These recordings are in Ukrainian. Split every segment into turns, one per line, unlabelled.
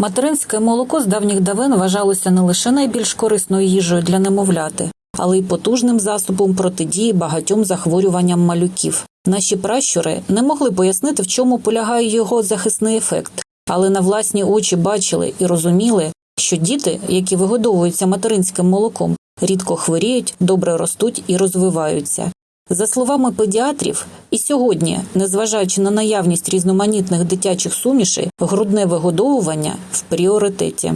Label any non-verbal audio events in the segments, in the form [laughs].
Материнське молоко з давніх давен вважалося не лише найбільш корисною їжею для немовляти, але й потужним засобом протидії багатьом захворюванням малюків. Наші пращури не могли пояснити, в чому полягає його захисний ефект, але на власні очі бачили і розуміли, що діти, які вигодовуються материнським молоком, рідко хворіють, добре ростуть і розвиваються. За словами педіатрів, і сьогодні, незважаючи на наявність різноманітних дитячих сумішей, грудне вигодовування в пріоритеті.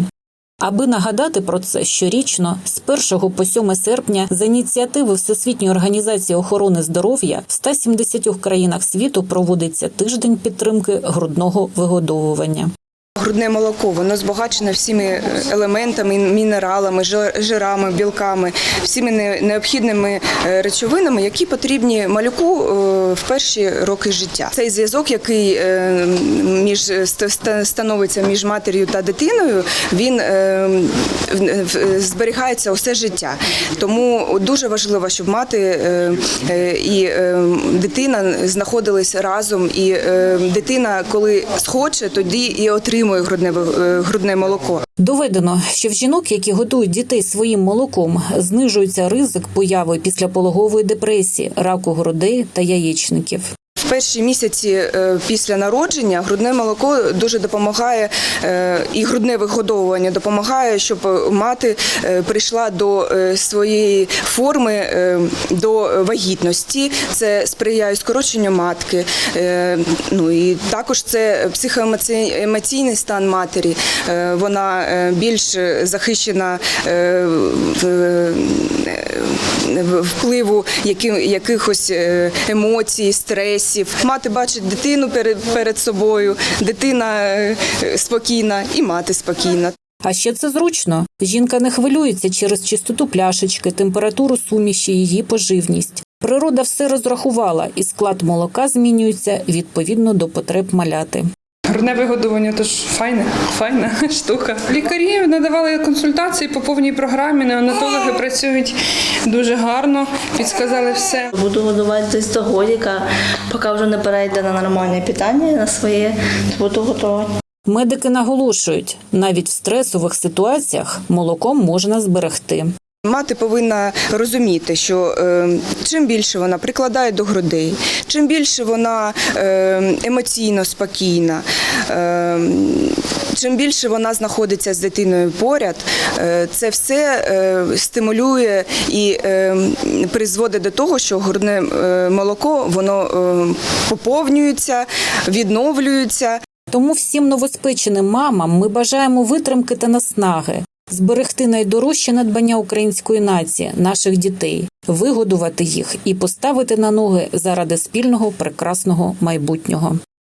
Аби нагадати про це щорічно, з 1 по 7 серпня за ініціативи Всесвітньої організації охорони здоров'я в 170 країнах світу проводиться тиждень підтримки грудного вигодовування.
Грудне молоко воно збагачене всіми е, елементами, мінералами, жир- жирами, білками, всіми необхідними е, речовинами, які потрібні малюку е, в перші роки життя. Цей зв'язок, який е, між ст- ст- становиться між матір'ю та дитиною, він е, зберігається усе життя. Тому дуже важливо, щоб мати е, і дитина знаходились разом, і дитина, коли схоче, тоді і отримує грудне грудне молоко.
Доведено, що в жінок, які годують дітей своїм молоком, знижується ризик появи післяпологової депресії, раку грудей та яєчників.
В перші місяці е, після народження грудне молоко дуже допомагає е, і грудне вигодовування допомагає, щоб мати е, прийшла до своєї форми до вагітності. Це сприяє скороченню матки. Ну і також це психоемоційний стан матері. Вона більш захищена впливу якихось е, емоцій, стресів. Мати бачить дитину перед, перед собою, дитина е, спокійна і мати спокійна.
А ще це зручно. Жінка не хвилюється через чистоту пляшечки, температуру суміші, її поживність. Природа все розрахувала, і склад молока змінюється відповідно до потреб маляти.
Грудне вигодовування то ж файна, файна [laughs] штука. Лікарі надавали консультації по повній програмі. Неонатологи працюють дуже гарно, підсказали все.
Буду годувати десь до годіка, поки вже не перейде на нормальне питання на своє, то буду готувати.
Медики наголошують, навіть в стресових ситуаціях молоком можна зберегти.
Мати повинна розуміти, що е, чим більше вона прикладає до грудей, чим більше вона е, емоційно спокійна, е, чим більше вона знаходиться з дитиною поряд, це все стимулює і призводить до того, що грудне молоко воно поповнюється, відновлюється.
Тому всім новоспеченим мамам ми бажаємо витримки та наснаги, зберегти найдорожче надбання української нації, наших дітей, вигодувати їх і поставити на ноги заради спільного прекрасного майбутнього.